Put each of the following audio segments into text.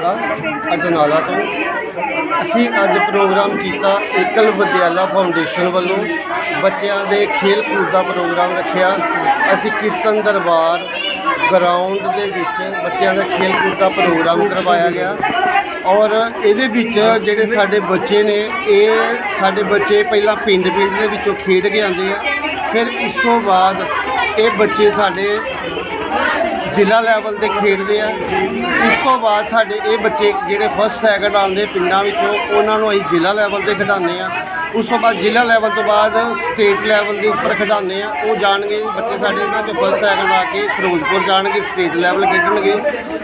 ਅਰੋੜਾ, ਅਜਨਾਲਾ ਤੋਂ। ਅਸੀਂ ਅੱਜ ਪ੍ਰੋਗਰਾਮ ਕੀਤਾ ਏਕਲ ਵਿਦਿਆਲਾ ਫਾਊਂਡੇਸ਼ਨ ਵੱਲੋਂ। ਬੱਚਿਆਂ ਦੇ ਖੇਲ ਕੂਦ ਦਾ ਪ੍ਰੋਗਰਾਮ ਰੱਖਿਆ। ਅਸੀਂ ਕੀਰਤਨ ਦਰਬਾਰ ਗਰਾਊਂਡ ਦੇ ਵਿੱਚ ਬੱਚਿਆਂ ਦਾ ਖੇਲ ਕੂਦ ਦਾ ਪ੍ਰੋਗਰਾਮ ਕਰਵਾਇਆ ਗਿਆ। ਔਰ ਇਹਦੇ ਵਿੱਚ ਜਿਹੜੇ ਸਾਡੇ ਬੱਚੇ ਨੇ, ਇਹ ਸਾਡੇ ਬੱਚੇ ਪਹਿਲਾਂ ਪਿੰਡ ਪਿੰਡ ਦੇ ਵਿੱਚੋਂ ਖੇਡ ਕੇ ਆਉਂਦੇ ਆ। ਫਿਰ ਇਸ ਤੋਂ ਬਾਅਦ ਇਹ ਬੱਚੇ ਸਾਡੇ ਜ਼ਿਲ੍ਹਾ ਲੈਵਲ ਤੇ ਖੇਡਦੇ ਆ। ਉਸ ਤੋਂ ਬਾਅਦ ਸਾਡੇ ਇਹ ਬੱਚੇ ਜਿਹੜੇ ਫਸਟ ਸੈਕਿੰਡ ਆਉਂਦੇ ਪਿੰਡਾਂ ਵਿੱਚੋਂ, ਉਹਨਾਂ ਨੂੰ ਅਸੀਂ ਜ਼ਿਲ੍ਹਾ ਲੈਵਲ ਤੇ ਖਿਡਾਉਂਦੇ ਆ। ਉਸ ਤੋਂ ਬਾਅਦ ਜ਼ਿਲ੍ਹਾ ਲੈਵਲ ਤੋਂ ਬਾਅਦ ਸਟੇਟ ਲੈਵਲ ਦੇ ਉੱਪਰ ਖਿਡਾਉਂਦੇ ਆ। ਉਹ ਜਾਣਗੇ ਬੱਚੇ ਸਾਡੇ ਇਹਨਾਂ ਚੋਂ ਫਸਟ ਸੈਕਿੰਡ ਆ ਕੇ ਫਿਰੋਜ਼ਪੁਰ ਜਾਣਗੇ ਸਟੇਟ ਲੈਵਲ ਖੇਡਣਗੇ।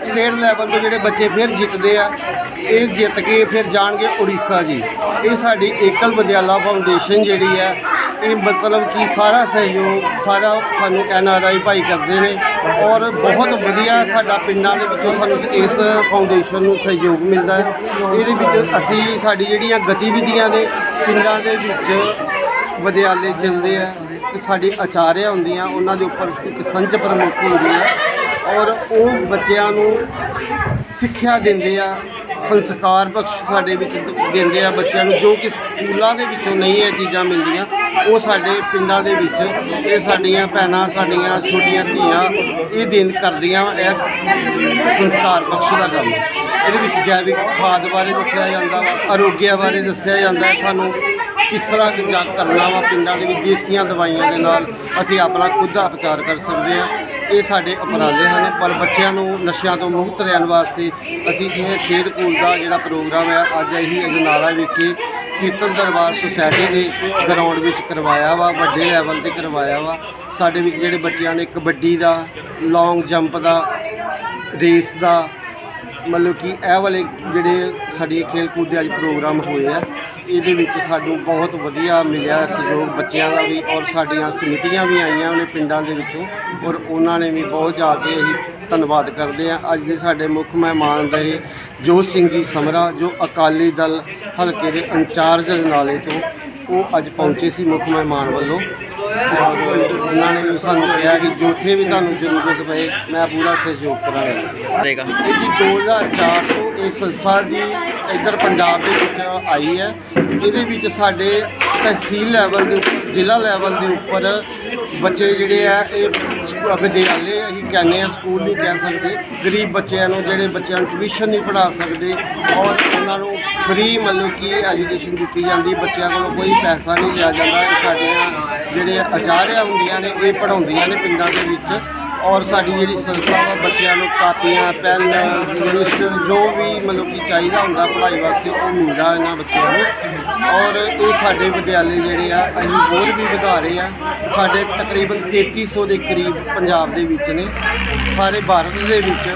ਸਟੇਟ ਲੈਵਲ ਤੋਂ ਜਿਹੜੇ ਬੱਚੇ ਫਿਰ ਜਿੱਤਦੇ ਆ, ਇਹ ਜਿੱਤ ਕੇ ਫਿਰ ਜਾਣਗੇ ਉੜੀਸਾ ਜੀ। ਇਹ ਸਾਡੀ ਏਕਲ ਵਿਦਿਆਲਾ ਫਾਊਂਡੇਸ਼ਨ ਜਿਹੜੀ ਹੈ ਇਹ ਮਤਲਬ ਕਿ ਸਾਰਾ ਸਹਿਯੋਗ, ਸਾਰਾ ਸਾਨੂੰ ਐਨ ਆਰ ਆਈ ਭਾਈ ਕਰਦੇ ਨੇ ਔਰ ਬਹੁਤ ਵਧੀਆ ਸਾਡਾ ਪਿੰਡਾਂ ਦੇ ਵਿੱਚੋਂ ਸਾਨੂੰ ਇਸ ਫਾਊਂਡੇਸ਼ਨ ਨੂੰ ਸਹਿਯੋਗ ਮਿਲਦਾ ਹੈ। ਇਹਦੇ ਵਿੱਚ ਅਸੀਂ ਸਾਡੀ ਜਿਹੜੀਆਂ ਗਤੀਵਿਧੀਆਂ ਨੇ ਪਿੰਡਾਂ ਦੇ ਵਿੱਚ ਵਿਦਿਆਲੇ ਜਾਂਦੇ ਆ ਕਿ ਸਾਡੀ ਆਚਾਰਿਆ ਹੁੰਦੀਆਂ, ਉਹਨਾਂ ਦੇ ਉੱਪਰ ਇੱਕ ਸੰਚ ਪ੍ਰਮੁੱਖ ਹੁੰਦੀ ਹੈ ਔਰ ਉਹ ਬੱਚਿਆਂ ਨੂੰ ਸਿੱਖਿਆ ਦਿੰਦੇ ਆ, ਸੰਸਕਾਰ ਬਖਸ਼ ਸਾਡੇ ਵਿੱਚ ਦਿੰਦੇ ਆ ਬੱਚਿਆਂ ਨੂੰ, ਜੋ ਕਿ ਸਕੂਲਾਂ ਦੇ ਵਿੱਚੋਂ ਨਹੀਂ ਇਹ ਚੀਜ਼ਾਂ ਮਿਲਦੀਆਂ, ਉਹ ਸਾਡੇ ਪਿੰਡਾਂ ਦੇ ਵਿੱਚ ਇਹ ਸਾਡੀਆਂ ਭੈਣਾਂ, ਸਾਡੀਆਂ ਛੋਟੀਆਂ ਧੀਆਂ ਇਹ ਦਿਨ ਕਰਦੀਆਂ ਇਹ ਸੰਸਕਾਰ ਬਖਸ਼ ਦਾ ਕੰਮ। ਇਹਦੇ ਵਿੱਚ ਜੈਵਿਕ ਖਾਦ ਬਾਰੇ ਦੱਸਿਆ ਜਾਂਦਾ ਵਾ, ਆਰੋਗਿਆ ਬਾਰੇ ਦੱਸਿਆ ਜਾਂਦਾ ਸਾਨੂੰ ਕਿਸ ਤਰ੍ਹਾਂ ਜਾ ਕਰਨਾ ਵਾ ਪਿੰਡਾਂ ਦੇ ਵਿੱਚ, ਦੇਸੀਆਂ ਦਵਾਈਆਂ ਦੇ ਨਾਲ ਅਸੀਂ ਆਪਣਾ ਖੁਦ ਦਾ ਉਪਚਾਰ ਕਰ ਸਕਦੇ ਹਾਂ। ਇਹ ਸਾਡੇ ਉਪਰਾਲੇ ਹਨ, ਪਰ ਬੱਚਿਆਂ ਨੂੰ, ਨਸ਼ਿਆਂ ਤੋਂ ਮੁਕਤ ਰਹਿਣ ਵਾਸਤੇ ਅਸੀਂ ਇਹ ਖੇਡ ਕੂਦ ਦਾ ਜਿਹੜਾ ਪ੍ਰੋਗਰਾਮ ਹੈ, ਅੱਜ ਅਸੀਂ ਅਜਨਾਲਾ ਵਿਖੇ ਕੀਰਤਨ ਦਰਬਾਰ ਸੁਸਾਇਟੀ ਦੇ ਗਰਾਊਂਡ ਵਿੱਚ ਕਰਵਾਇਆ ਵਾ, ਵੱਡੇ ਲੈਵਲ ਤੇ ਕਰਵਾਇਆ ਵਾ। ਸਾਡੇ ਵਿੱਚ ਜਿਹੜੇ ਬੱਚਿਆਂ ਨੇ ਕਬੱਡੀ ਦਾ ਲੌਂਗ ਜੰਪ ਦਾ ਰੇਸ ਦਾ ਮਤਲਬ ਕਿ ਇਹ ਵਾਲੇ ਜਿਹੜੇ ਸਾਡੀ ਖੇਲ ਕੂਦ ਦੇ ਅੱਜ ਪ੍ਰੋਗਰਾਮ ਹੋਏ ਆ, ਇਹਦੇ ਵਿੱਚ ਸਾਨੂੰ ਬਹੁਤ ਵਧੀਆ ਮਿਲਿਆ ਸਹਿਯੋਗ ਬੱਚਿਆਂ ਦਾ ਵੀ ਔਰ ਸਾਡੀਆਂ ਸਮਿਤੀਆਂ ਵੀ ਆਈਆਂ ਉਹਨੇ ਪਿੰਡਾਂ ਦੇ ਵਿੱਚੋਂ ਔਰ ਉਹਨਾਂ ਨੇ ਵੀ ਬਹੁਤ ਜਾ ਕੇ ਅਸੀਂ ਧੰਨਵਾਦ ਕਰਦੇ ਆ। ਅੱਜ ਦੇ ਸਾਡੇ ਮੁੱਖ ਮਹਿਮਾਨ ਰਹੇ ਜੋਤ ਸਿੰਘ ਜੀ ਸਮਰਾ, ਜੋ ਅਕਾਲੀ ਦਲ ਹਲਕੇ ਦੇ ਇੰਚਾਰਜ ਨਾਲੇ ਤੋਂ ਉਹ ਅੱਜ ਪਹੁੰਚੇ ਸੀ ਮੁੱਖ ਮਹਿਮਾਨ ਵੱਲੋਂ। ਔਰ ਉਹਨਾਂ ਨੇ ਵੀ ਸਾਨੂੰ ਕਿਹਾ ਕਿ ਜੋਥੇ ਵੀ ਤੁਹਾਨੂੰ ਜ਼ਰੂਰਤ ਪਏ ਮੈਂ ਪੂਰਾ ਸਹਿਯੋਗ ਕਰਾਂਗਾ। ਜੀ 2004 ਤੋਂ ਇਹ ਸੰਸਥਾ ਦੀ ਇੱਧਰ ਪੰਜਾਬ ਦੇ ਵਿੱਚ ਆਈ ਹੈ। ਇਹਦੇ ਵਿੱਚ ਸਾਡੇ ਤਹਿਸੀਲ ਲੈਵਲ ਦੇ ਉੱਪਰ ਜ਼ਿਲ੍ਹਾ ਲੈਵਲ ਦੇ ਉੱਪਰ ਬੱਚੇ ਜਿਹੜੇ ਆ, ਇਹ ਸਕੂ- ਵਿਦਿਆਲੇ ਅਸੀਂ ਕਹਿੰਦੇ ਆ ਸਕੂਲ ਨਹੀਂ ਕਹਿ ਸਕਦੇ। ਗਰੀਬ ਬੱਚਿਆਂ ਨੂੰ, ਜਿਹੜੇ ਬੱਚਿਆਂ ਨੂੰ ਟਿਊਸ਼ਨ ਨਹੀਂ ਪੜ੍ਹਾ ਸਕਦੇ ਔਰ ਉਹਨਾਂ ਨੂੰ ਫ੍ਰੀ ਮਤਲਬ ਕਿ ਐਜੂਕੇਸ਼ਨ ਦਿੱਤੀ ਜਾਂਦੀ। ਬੱਚਿਆਂ ਕੋਲੋਂ ਕੋਈ ਪੈਸਾ ਨਹੀਂ ਲਿਆ ਜਾਂਦਾ। ਇਹ ਸਾਡੀਆਂ ਜਿਹੜੇ ਆਚਾਰਿਆ ਹੁੰਦੀਆਂ ਨੇ, ਇਹ ਪੜ੍ਹਾਉਂਦੀਆਂ ਨੇ ਪਿੰਡਾਂ ਦੇ ਵਿੱਚ। ਔਰ ਸਾਡੀ ਜਿਹੜੀ ਸੰਸਥਾ ਵਾ, ਬੱਚਿਆਂ ਨੂੰ ਕਾਪੀਆਂ, ਪੈਨ ਰਜਿਸਟਰ ਜੋ ਵੀ ਮਤਲਬ ਕਿ ਚਾਹੀਦਾ ਹੁੰਦਾ ਪੜ੍ਹਾਈ ਵਾਸਤੇ, ਉਹ ਮਿਲਦਾ ਇਹਨਾਂ ਬੱਚਿਆਂ ਨੂੰ। ਔਰ ਇਹ ਸਾਡੇ ਵਿਦਿਆਲੇ ਜਿਹੜੇ ਆ, ਅਸੀਂ ਹੋਰ ਵੀ ਵਧਾ ਰਹੇ ਆ। ਸਾਡੇ ਤਕਰੀਬਨ 3300 ਦੇ ਕਰੀਬ ਪੰਜਾਬ ਦੇ ਵਿੱਚ ਨੇ। ਸਾਰੇ ਭਾਰਤ ਦੇ ਵਿੱਚ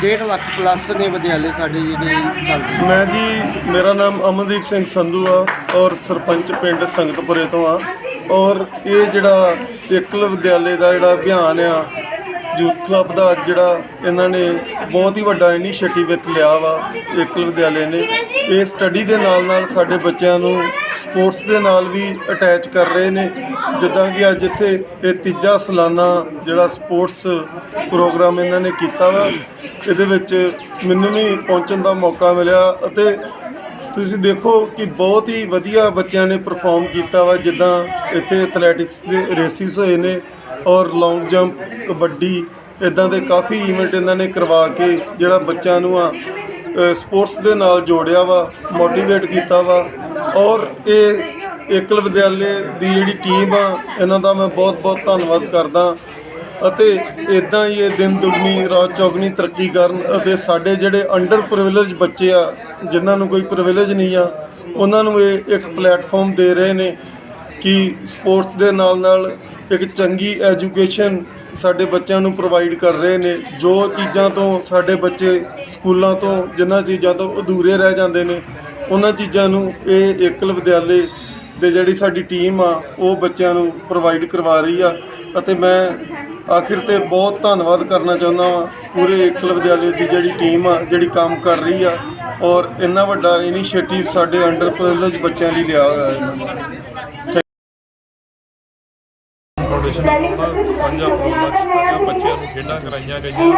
1.5 ਲੱਖ ਪਲੱਸ ਨੇ ਵਿਦਿਆਲੇ ਸਾਡੇ ਜਿਹੜੇ ਚੱਲਦੇ ਮੈਂ ਜੀ, ਮੇਰਾ ਨਾਮ ਅਮਨਦੀਪ ਸਿੰਘ ਸੰਧੂ ਆ ਔਰ ਸਰਪੰਚ ਪਿੰਡ ਸੰਗਤਪੁਰੇ ਤੋਂ ਆ। ਔਰ ਇਹ ਜਿਹੜਾ ਏਕਲ ਵਿਦਿਆਲੇ ਦਾ ਜਿਹੜਾ ਅਭਿਆਨ ਆ, ਯੂਥ ਕਲੱਬ ਦਾ ਅੱਜ ਜਿਹੜਾ ਇਹਨਾਂ ਨੇ ਬਹੁਤ ਹੀ ਵੱਡਾ ਇਨੀਸ਼ੀਏਟਿਵ ਇੱਕ ਲਿਆ ਵਾ ਏਕਲ ਵਿਦਿਆਲੇ ਨੇ। ਇਹ ਸਟੱਡੀ ਦੇ ਨਾਲ ਨਾਲ ਸਾਡੇ ਬੱਚਿਆਂ ਨੂੰ ਸਪੋਰਟਸ ਦੇ ਨਾਲ ਵੀ ਅਟੈਚ ਕਰ ਰਹੇ ਨੇ। ਜਿੱਦਾਂ ਕਿ ਅੱਜ ਇੱਥੇ ਇਹ ਤੀਜਾ ਸਾਲਾਨਾ ਜਿਹੜਾ ਸਪੋਰਟਸ ਪ੍ਰੋਗਰਾਮ ਇਹਨਾਂ ਨੇ ਕੀਤਾ ਵਾ। ਇਹਦੇ ਵਿੱਚ ਮੈਨੂੰ ਵੀ ਪਹੁੰਚਣ ਦਾ ਮੌਕਾ ਮਿਲਿਆ ਅਤੇ ਤੁਸੀਂ ਦੇਖੋ ਕਿ ਬਹੁਤ ਹੀ ਵਧੀਆ ਬੱਚਿਆਂ ਨੇ ਪਰਫਾਰਮ ਕੀਤਾ ਵਾ, ਜਿੱਦਾਂ ਇੱਥੇ ਐਥਲੈਟਿਕਸ ਦੇ ਰੇਸਿਸ ਹੋਏ ਨੇ ਔਰ ਲੌਂਗ ਜੰਪ ਕਬੱਡੀ, ਇਦਾਂ ਦੇ ਕਾਫੀ ਇਵੈਂਟ ਇਹਨਾਂ ਨੇ ਕਰਵਾ ਕੇ ਜਿਹੜਾ ਬੱਚਿਆਂ ਨੂੰ ਆ ਸਪੋਰਟਸ ਦੇ ਨਾਲ ਜੋੜਿਆ ਵਾ ਮੋਟੀਵੇਟ ਕੀਤਾ ਵਾ। ਔਰ ਇਹ ਏਕਲ ਵਿਦਿਆਲੇ ਦੀ ਜਿਹੜੀ ਟੀਮ ਆ, ਇਹਨਾਂ ਦਾ ਮੈਂ ਬਹੁਤ ਬਹੁਤ ਧੰਨਵਾਦ ਕਰਦਾ। ਅਤੇ ਇਦਾਂ ਹੀ ਇਹ ਦਿਨ ਦੁਗਣੀ, ਰਾਤ ਚੌਗਣੀ ਤਰੱਕੀ ਕਰਨ ਅਤੇ ਸਾਡੇ ਜਿਹੜੇ ਅੰਡਰ ਪ੍ਰਿਵਿਲੇਜ ਬੱਚੇ ਆ ਜਿਨ੍ਹਾਂ ਨੂੰ ਕੋਈ ਪ੍ਰਿਵਿਲੇਜ ਨਹੀਂ ਆ, ਉਹਨਾਂ ਨੂੰ ਇਹ ਇੱਕ ਪਲੇਟਫਾਰਮ ਦੇ ਰਹੇ ਨੇ ਕਿ ਸਪੋਰਟਸ ਦੇ ਨਾਲ ਨਾਲ ਇੱਕ ਚੰਗੀ ਐਜੂਕੇਸ਼ਨ ਸਾਡੇ ਬੱਚਿਆਂ ਨੂੰ ਪ੍ਰੋਵਾਈਡ ਕਰ ਰਹੇ ਨੇ। ਜੋ ਚੀਜ਼ਾਂ ਤੋਂ ਸਾਡੇ ਬੱਚੇ ਸਕੂਲਾਂ ਤੋਂ, ਜਿਨ੍ਹਾਂ ਚੀਜ਼ਾਂ ਤੋਂ ਅਧੂਰੇ ਰਹਿ ਜਾਂਦੇ ਨੇ, ਉਹਨਾਂ ਚੀਜ਼ਾਂ ਨੂੰ ਇਹ ਏਕਲ ਵਿਦਿਆਲੇ ਦੇ ਜਿਹੜੀ ਸਾਡੀ ਟੀਮ ਆ, ਉਹ ਬੱਚਿਆਂ ਨੂੰ ਪ੍ਰੋਵਾਈਡ ਕਰਵਾ ਰਹੀ ਆ। ਅਤੇ ਮੈਂ ਆਖਿਰ ਤੇ ਬਹੁਤ ਧੰਨਵਾਦ ਕਰਨਾ ਚਾਹੁੰਦਾ ਹਾਂ ਪੂਰੇ ਏਕਲ ਵਿਦਿਆਲੇ ਦੀ ਜਿਹੜੀ ਟੀਮ ਆ ਜਿਹੜੀ ਕੰਮ ਕਰ ਰਹੀ ਆ ਔਰ ਇੰਨਾ ਵੱਡਾ ਇਨੀਸ਼ੀਏਟਿਵ ਸਾਡੇ ਅੰਡਰ ਪ੍ਰਿਵਿਲੇਜ ਬੱਚਿਆਂ ਲਈ ਲਿਆ ਹੋਇਆ ਹੈ ਫਾਊਂਡੇਸ਼ਨ ਵੱਲੋਂ ਸਾਂਝਾ ਪ੍ਰੋਗਰਾਮ ਕੀਤਾ ਬੱਚਿਆਂ ਨੂੰ ਖੇਡਾਂ ਕਰਾਈਆਂ ਗਈਆਂ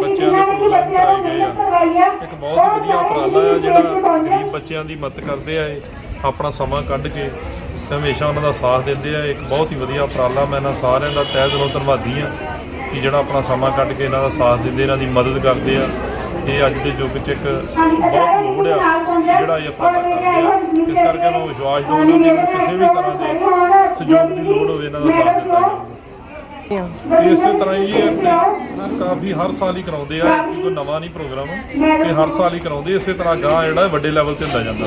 ਬੱਚਿਆਂ ਦੇ ਪ੍ਰੋਗਰਾਮ ਕਰਾਏ ਗਏ ਆ ਇੱਕ ਬਹੁਤ ਵਧੀਆ ਉਪਰਾਲਾ ਆ ਜਿਹੜਾ ਗਰੀਬ ਬੱਚਿਆਂ ਦੀ ਮਦਦ ਕਰਦੇ ਆ ਇਹ ਆਪਣਾ ਸਮਾਂ ਕੱਢ ਕੇ ਤੇ ਹਮੇਸ਼ਾ ਉਹਨਾਂ ਦਾ ਸਾਥ ਦਿੰਦੇ ਆ ਇੱਕ ਬਹੁਤ ਹੀ ਵਧੀਆ ਉਪਰਾਲਾ ਮੈਂ ਇਹਨਾਂ ਸਾਰਿਆਂ ਦਾ ਤਹਿ ਦਿਲੋਂ ਧੰਨਵਾਦੀ ਆ ਕਿ ਜਿਹੜਾ ਆਪਣਾ ਸਮਾਂ ਕੱਢ ਕੇ ਇਹਨਾਂ ਦਾ ਸਾਥ ਦਿੰਦੇ ਇਹਨਾਂ ਦੀ ਮਦਦ ਕਰਦੇ ਆ। ਇਹ ਅੱਜ ਦੇ ਯੁੱਗ 'ਚ ਇੱਕ ਬਹੁਤ ਲੋੜ ਆ ਜਿਹੜਾ ਇਹ ਉਪਰਾਲਾ ਕਰਦੇ ਆ ਇਸ ਕਰਕੇ ਮੈਂ ਵਿਸ਼ਵਾਸ ਦਵਾਉਣਾ ਕਿ ਕਿਸੇ ਵੀ ਤਰ੍ਹਾਂ ਦੇ ਸਹਿਯੋਗ ਦੀ ਲੋੜ ਹੋਵੇ ਇਹਨਾਂ ਦਾ ਸਾਥ ਦਿੱਤਾ ਜਾਊਗਾ ਇਸੇ ਤਰ੍ਹਾਂ ਹੀ ਇਹ ਆਪਣੇ ਕਾਫੀ ਹਰ ਸਾਲ ਹੀ ਕਰਾਉਂਦੇ ਆ ਕੋਈ ਨਵਾਂ ਨਹੀਂ ਪ੍ਰੋਗਰਾਮ। ਇਹ ਹਰ ਸਾਲ ਹੀ ਕਰਾਉਂਦੇ ਇਸੇ ਤਰ੍ਹਾਂ ਗਾਂ ਜਿਹੜਾ ਵੱਡੇ ਲੈਵਲ ਤੇ ਹੁੰਦਾ ਜਾਂਦਾ।